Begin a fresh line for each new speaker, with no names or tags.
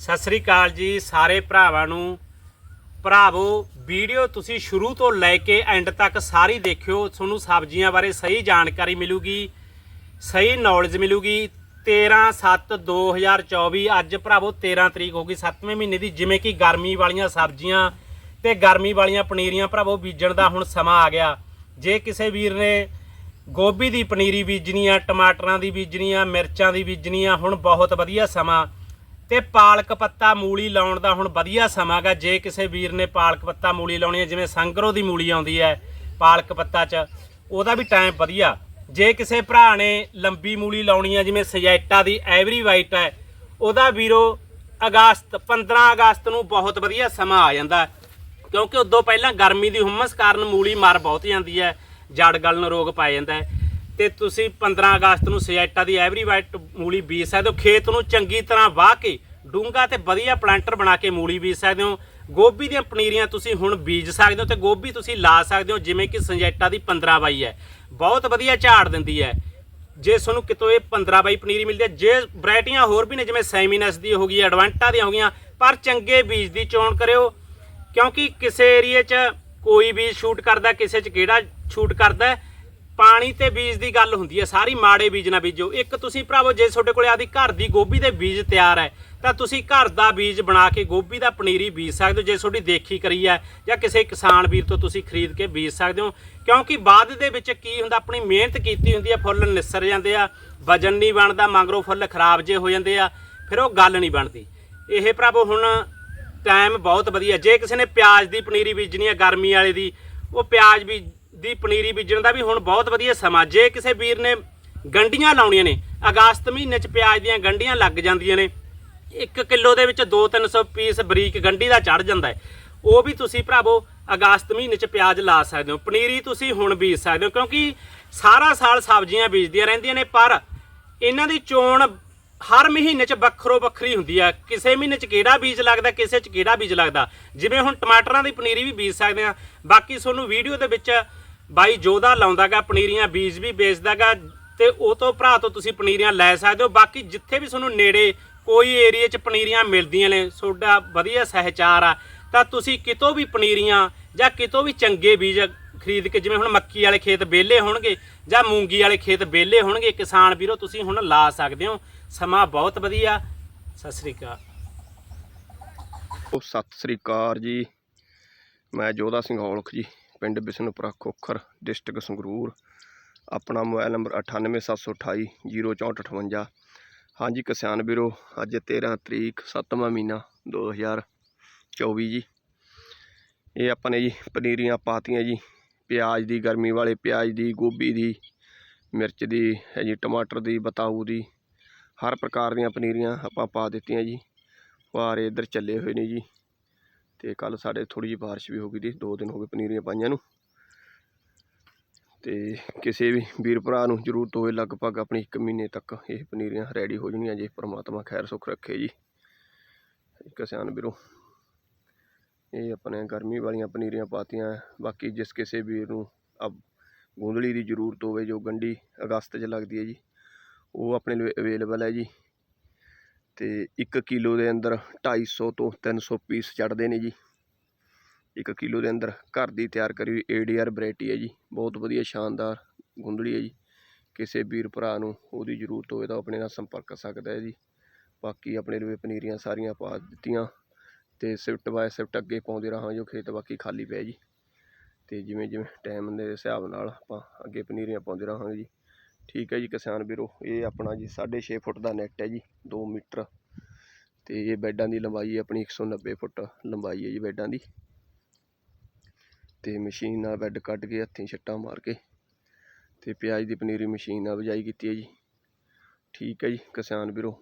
ਸਤਿ ਸ੍ਰੀ ਅਕਾਲ ਜੀ ਸਾਰੇ ਭਰਾਵਾਂ ਨੂੰ। ਭਰਾਵੋ, ਵੀਡੀਓ ਤੁਸੀਂ ਸ਼ੁਰੂ ਤੋਂ ਲੈ ਕੇ ਐਂਡ ਤੱਕ ਸਾਰੀ ਦੇਖਿਓ। ਤੁਹਾਨੂੰ ਸਬਜ਼ੀਆਂ ਬਾਰੇ ਸਹੀ ਜਾਣਕਾਰੀ ਮਿਲੂਗੀ, ਸਹੀ ਨੌਲੇਜ ਮਿਲੂਗੀ। 13/7/2024 ਅੱਜ ਭਰਾਵੋ 13 ਤਰੀਕ ਹੋ ਗਈ 7ਵੇਂ ਮਹੀਨੇ ਦੀ, ਜਿਵੇਂ ਕਿ ਗਰਮੀ ਵਾਲੀਆਂ ਸਬਜ਼ੀਆਂ ਤੇ ਗਰਮੀ ਵਾਲੀਆਂ ਪਨੀਰੀਆਂ ਭਰਾਵੋ ਬੀਜਣ ਦਾ ਹੁਣ ਸਮਾਂ ਆ ਗਿਆ। ਜੇ ਕਿਸੇ ਵੀਰ ਨੇ ਗੋਭੀ ਦੀ ਪਨੀਰੀ ਬੀਜਣੀ ਆ, ਟਮਾਟਰਾਂ ਦੀ ਬੀਜਣੀ ਆ, ਮਿਰਚਾਂ ਦੀ ਬੀਜਣੀ ਆ, ਹੁਣ ਬਹੁਤ ਵਧੀਆ ਸਮਾਂ। ਤੇ ਪਾਲਕ ਪੱਤਾ ਮੂਲੀ ਲਾਉਣ ਦਾ ਹੁਣ ਵਧੀਆ ਸਮਾਂਗਾ ਜੇ ਕਿਸੇ ਵੀਰ ਨੇ ਪਾਲਕ ਪੱਤਾ ਮੂਲੀ ਲਾਉਣੀ ਹੈ, ਜਿਵੇਂ ਸੰਗਰੋ ਦੀ ਮੂਲੀ ਆਉਂਦੀ ਹੈ ਪਾਲਕ ਪੱਤਾ 'ਚ, ਉਹਦਾ ਵੀ ਟਾਈਮ ਵਧੀਆ। ਜੇ ਕਿਸੇ ਭਰਾ ਨੇ ਲੰਬੀ ਮੂਲੀ ਲਾਉਣੀ ਹੈ, ਜਿਵੇਂ ਸਜੈਟਾ ਦੀ ਐਵਰੀ ਵਾਈਟ ਹੈ, ਉਹਦਾ ਵੀਰੋ ਅਗਸਤ 15 ਅਗਸਤ ਨੂੰ ਬਹੁਤ ਵਧੀਆ ਸਮਾਂ ਆ ਜਾਂਦਾ। ਕਿਉਂਕਿ ਉਦੋਂ ਪਹਿਲਾਂ ਗਰਮੀ ਦੀ ਹੁਮਸ ਕਾਰਨ ਮੂਲੀ ਮਰ ਬਹੁਤ ਜਾਂਦੀ ਹੈ, ਜੜ ਗਲਣ ਰੋਗ ਪਾ ਜਾਂਦਾ ਹੈ। ਤੇ ਤੁਸੀਂ 15 ਅਗਸਤ ਨੂੰ ਸਜੈਟਾ ਦੀ ਐਵਰੀ ਵਾਈਟ ਮੂਲੀ ਬੀਜ ਸਕਦੇ ਹੋ। ਖੇਤ ਨੂੰ ਚੰਗੀ ਤਰ੍ਹਾਂ ਵਾਹ ਕੇ ਡੂੰਗਾ ਤੇ ਵਧੀਆ ਪਲਾਂਟਰ ਬਣਾ ਕੇ ਮੂਲੀ ਬੀਜ ਸਕਦੇ ਹੋ। ਗੋਭੀ ਦੀਆਂ ਪਨੀਰੀਆਂ ਤੁਸੀਂ ਹੁਣ ਬੀਜ ਸਕਦੇ ਹੋ ਤੇ ਗੋਭੀ ਤੁਸੀਂ ਲਾ ਸਕਦੇ ਹੋ, ਜਿਵੇਂ ਕਿ ਸਜੈਟਾ ਦੀ 15 ਬਾਈ ਹੈ। ਬਹੁਤ ਵਧੀਆ ਝਾੜ ਦਿੰਦੀ ਹੈ। ਜੇ ਤੁਹਾਨੂੰ ਕਿਤੋਂ ਇਹ 15 ਬਾਈ ਪਨੀਰੀ ਮਿਲਦੀ ਹੈ, ਜੇ ਵੈਰਾਈਟੀਆਂ ਹੋਰ ਵੀ ਨੇ, ਜਿਵੇਂ ਸੈਮੀਨਸ ਦੀ ਹੋ ਗਈ ਐਡਵਾਂਟਾ ਦੀਆਂ ਹੋ ਗਈਆਂ, ਪਰ ਚੰਗੇ ਬੀਜ ਦੀ ਚੋਣ ਕਰਿਓ, ਕਿਉਂਕਿ ਕਿਸੇ ਏਰੀਏ 'ਚ ਕੋਈ ਬੀਜ ਸ਼ੂਟ ਕਰਦਾ, ਕਿਸੇ 'ਚ ਕਿਹੜਾ ਸ਼ੂਟ ਕਰਦਾ ਪਾਣੀ ਤੇ ਬੀਜ ਦੀ ਗੱਲ ਹੁੰਦੀ ਹੈ, ਸਾਰੀ ਮਾੜੇ ਬੀਜ ਨਾ ਬੀਜੋ। ਇੱਕ ਤੁਸੀਂ ਭਰਾਵੋ, ਜੇ ਤੁਹਾਡੇ ਕੋਲੇ ਆਦੀ ਘਰ ਦੀ ਗੋਭੀ ਦੇ ਬੀਜ ਤਿਆਰ ਹੈ, ਤਾਂ ਤੁਸੀਂ ਘਰ ਦਾ ਬੀਜ ਬਣਾ ਕੇ ਗੋਭੀ ਦਾ ਪਨੀਰੀ ਬੀਜ ਸਕਦੇ ਹੋ, ਜੇ ਤੁਹਾਡੀ ਦੇਖੀ ਕਰੀ ਹੈ, ਜਾਂ ਕਿਸੇ ਕਿਸਾਨ ਵੀਰ ਤੋਂ ਤੁਸੀਂ ਖਰੀਦ ਕੇ ਬੀਜ ਸਕਦੇ ਹੋ। ਕਿਉਂਕਿ ਬਾਅਦ ਦੇ ਵਿੱਚ ਕੀ ਹੁੰਦਾ, ਆਪਣੀ ਮਿਹਨਤ ਕੀਤੀ ਹੁੰਦੀ ਹੈ, ਫੁੱਲ ਨਿਸਰ ਜਾਂਦੇ ਆ, ਵਜਨ ਨਹੀਂ ਬਣਦਾ, ਮੰਗਰੋ ਫੁੱਲ ਖਰਾਬ ਜੇ ਹੋ ਜਾਂਦੇ ਆ, ਫਿਰ ਉਹ ਗੱਲ ਨਹੀਂ ਬਣਦੀ। ਇਹ ਭਰਾਵੋ, ਹੁਣ ਟਾਈਮ ਬਹੁਤ ਵਧੀਆ। ਜੇ ਕਿਸੇ ਨੇ ਪਿਆਜ਼ ਦੀ ਪਨੀਰੀ ਬੀਜਣੀ ਹੈ, ਗਰਮੀ ਵਾਲੇ ਦੀ, ਉਹ ਪਿਆਜ਼ ਵੀ ਦੀ ਪਨੀਰੀ ਬੀਜਣ ਦਾ ਵੀ ਹੁਣ ਬਹੁਤ ਵਧੀਆ ਸਮਾਂ। ਜੇ ਕਿਸੇ ਵੀਰ ਨੇ ਗੰਡੀਆਂ ਲਾਉਣੀਆਂ ਨੇ, ਅਗਸਤ ਮਹੀਨੇ 'ਚ ਪਿਆਜ਼ ਦੀਆਂ ਗੰਡੀਆਂ ਲੱਗ ਜਾਂਦੀਆਂ ਨੇ 1 ਕਿਲੋ ਦੇ ਵਿੱਚ 2-300 ਪੀਸ ਬਰੀਕ ਗੰਢੀ ਦਾ ਚੜ ਜਾਂਦਾ ਹੈ। ਉਹ ਵੀ ਤੁਸੀਂ ਭਰਾਵੋ, ਅਗਸਤ ਮਹੀਨੇ 'ਚ ਪਿਆਜ਼ ਲਾ ਸਕਦੇ ਹੋ। ਪਨੀਰੀ ਤੁਸੀਂ ਹੁਣ ਬੀਜ ਸਕਦੇ ਹੋ, ਕਿਉਂਕਿ ਸਾਰਾ ਸਾਲ ਸਬਜ਼ੀਆਂ ਬੀਜਦੀਆਂ ਰਹਿੰਦੀਆਂ ਨੇ, ਪਰ ਇਹਨਾਂ ਦੀ ਚੋਣ ਹਰ ਮਹੀਨੇ 'ਚ ਵੱਖਰੋ ਵੱਖਰੀ ਹੁੰਦੀ ਆ। ਕਿਸੇ ਮਹੀਨੇ 'ਚ ਕਿਹੜਾ ਬੀਜ ਲੱਗਦਾ, ਕਿਸੇ 'ਚ ਕਿਹੜਾ ਬੀਜ ਲੱਗਦਾ। ਜਿਵੇਂ ਹੁਣ ਟਮਾਟਰਾਂ ਦੀ ਪਨੀਰੀ ਵੀ ਬੀਜ ਸਕਦੇ ਆ ਬਾਕੀ ਤੁਹਾਨੂੰ ਵੀਡੀਓ ਦੇ ਵਿੱਚ ਬਾਈ ਜੋਦਾ ਲਾਉਂਦਾਗਾ ਪਨੀਰੀਆਂ, ਬੀਜ ਵੀ ਵੇਚਦਾਗਾ ਤੇ ਉਹ ਤੋਂ ਭਰਾ ਤੋਂ ਤੁਸੀਂ ਪਨੀਰੀਆਂ ਲੈ ਸਕਦੇ ਹੋ। ਬਾਕੀ ਜਿੱਥੇ ਵੀ ਤੁਹਾਨੂੰ ਨੇੜੇ ਕੋਈ ਏਰੀਆ 'ਚ ਪਨੀਰੀਆਂ ਮਿਲਦੀਆਂ ਨੇ ਤੁਹਾਡਾ ਵਧੀਆ ਸਹਿਚਾਰ ਆ, ਤਾਂ ਤੁਸੀਂ ਕਿਤੋਂ ਵੀ ਪਨੀਰੀਆਂ ਜਾਂ ਕਿਤੋਂ ਵੀ ਚੰਗੇ ਬੀਜ ਖਰੀਦ ਕੇ, ਜਿਵੇਂ ਹੁਣ ਮੱਕੀ ਵਾਲੇ ਖੇਤ ਵਿਹਲੇ ਹੋਣਗੇ ਜਾਂ ਮੂੰਗੀ ਵਾਲੇ ਖੇਤ ਵਿਹਲੇ ਹੋਣਗੇ, ਕਿਸਾਨ ਵੀਰੋ ਤੁਸੀਂ ਹੁਣ ਲਾ ਸਕਦੇ ਹੋ। ਸਮਾਂ ਬਹੁਤ ਵਧੀਆ। ਸਤਿ ਸ੍ਰੀ ਅਕਾਲ।
ਉਹ ਸਤਿ ਸ੍ਰੀ ਅਕਾਲ ਜੀ। ਮੈਂ ਜੋਧਾ ਸਿੰਘ ਔਲਖ ਜੀ। ਪਿੰਡ ਬਿਸ਼ਨੂਪੁਰਾ ਖੋਖਰ, ਡਿਸਟ੍ਰਿਕਟ ਸੰਗਰੂਰ। ਆਪਣਾ ਮੋਬਾਈਲ ਨੰਬਰ 9872806458 ਹਾਂਜੀ, ਕਿਸਾਨ ਵੀਰੋ, ਅੱਜ 13 ਤਰੀਕ 7ਵਾਂ ਮਹੀਨਾ 2024 ਜੀ। ਇਹ ਆਪਾਂ ਨੇ ਜੀ ਪਨੀਰੀਆਂ ਪਾਤੀਆਂ ਜੀ। ਪਿਆਜ਼ ਦੀ ਗਰਮੀ ਵਾਲੇ ਪਿਆਜ਼ ਦੀ, ਗੋਭੀ ਦੀ, ਮਿਰਚ ਦੀ, ਹੈ ਜੀ, ਟਮਾਟਰ ਦੀ, ਬਤਾਊ ਦੀ। ਹਰ ਪ੍ਰਕਾਰ ਦੀਆਂ ਪਨੀਰੀਆਂ ਆਪਾਂ ਪਾ ਦਿੱਤੀਆਂ ਜੀ। ਫੁਹਾਰੇ ਇੱਧਰ ਚੱਲੇ ਹੋਏ ਨੇ ਜੀ। ਤੇ ਕੱਲ ਸਾਡੇ ਥੋੜੀ ਜਿਹੀ ਬਾਰਿਸ਼ ਵੀ ਹੋ ਗਈ ਸੀ ਦੋ ਦਿਨ ਹੋ ਗਏ ਪਨੀਰੀਆਂ ਪਾਈਆਂ ਨੂੰ। ਤੇ ਕਿਸੇ ਵੀ ਵੀਰ ਭਰਾ ਨੂੰ ਜ਼ਰੂਰਤ ਹੋਵੇ ਲਗਭਗ ਆਪਣੀ 1 ਮਹੀਨੇ ਤੱਕ ਇਹ ਪਨੀਰੀਆਂ ਰੈਡੀ ਹੋ ਜਾਣੀਆਂ ਜੇ ਪ੍ਰਮਾਤਮਾ ਖੈਰ ਸੁਖ ਰੱਖੇ ਜੀ। ਕਿਸਾਨ ਵੀਰੋ, ਇਹ ਆਪਣੇ ਗਰਮੀ ਵਾਲੀਆਂ ਪਨੀਰੀਆਂ ਪਾਤੀਆਂ, ਬਾਕੀ ਜਿਸ ਕਿਸੇ ਵੀਰ ਨੂੰ ਅਬ ਗੂੰਦਲੀ ਦੀ ਜ਼ਰੂਰਤ ਹੋਵੇ, ਜੋ ਗੰਡੀ ਅਗਸਤ 'ਚ ਲੱਗਦੀ ਹੈ ਜੀ, ਉਹ ਆਪਣੇ ਲਈ ਅਵੇਲੇਬਲ ਹੈ ਜੀ। ਤੇ 1 ਕਿਲੋ ਦੇ ਅੰਦਰ 250 ਤੋਂ 300 ਪੀਸ ਚੜਦੇ ਨੇ ਜੀ। 1 ਕਿਲੋ ਦੇ ਅੰਦਰ ਘਰ ਦੀ ਤਿਆਰ ਕਰੀ ਹੋਈ ਏਡੀਆਰ ਵੈਰਾਈਟੀ ਹੈ ਜੀ। ਬਹੁਤ ਵਧੀਆ ਸ਼ਾਨਦਾਰ ਗੁੰਦਲੀ ਹੈ ਜੀ। ਕਿਸੇ ਵੀਰ ਭਰਾ ਨੂੰ ਉਹਦੀ ਜ਼ਰੂਰਤ ਹੋਵੇ ਤਾਂ ਆਪਣੇ ਨਾਲ ਸੰਪਰਕ ਕਰ ਸਕਦਾ ਹੈ ਜੀ। ਬਾਕੀ ਆਪਣੇ ਲਈ ਪਨੀਰੀਆਂ ਸਾਰੀਆਂ ਪਾ ਦਿੱਤੀਆਂ ਤੇ ਸ਼ਿਫਟ ਬਾਏ ਸ਼ਿਫਟ ਅੱਗੇ ਪਾਉਂਦੇ ਰਹਾਂਗੇ ਜੋ ਖੇਤ ਬਾਕੀ ਖਾਲੀ ਪਿਆ ਜੀ। ਤੇ ਜਿਵੇਂ ਜਿਵੇਂ ਟਾਈਮ ਦੇ ਹਿਸਾਬ ਨਾਲ ਆਪਾਂ ਅੱਗੇ ਪਨੀਰੀਆਂ ਪਾਉਂਦੇ ਰਹਾਂਗੇ ਜੀ। ਠੀਕ ਹੈ ਜੀ ਕਿਸਾਨ ਵੀਰੋ, ਇਹ ਆਪਣਾ ਜੀ 6.5 ਫੁੱਟ ਦਾ ਨੈਟ ਹੈ ਜੀ 2 ਮੀਟਰ। ਤੇ ਇਹ ਬੈੱਡਾਂ ਦੀ ਲੰਬਾਈ ਆਪਣੀ 190 ਫੁੱਟ ਲੰਬਾਈ ਹੈ ਜੀ ਬੈੱਡਾਂ ਦੀ। ਤੇ ਮਸ਼ੀਨ ਨਾਲ ਬੈੱਡ ਕੱਢ ਕੇ ਹੱਥੀਂ ਛੱਟਾਂ ਮਾਰ ਕੇ ਤੇ ਪਿਆਜ਼ ਦੀ ਪਨੀਰੀ ਮਸ਼ੀਨ ਨਾਲ ਬਜਾਈ ਕੀਤੀ ਹੈ ਜੀ। ਠੀਕ ਹੈ ਜੀ ਕਿਸਾਨ ਵੀਰੋ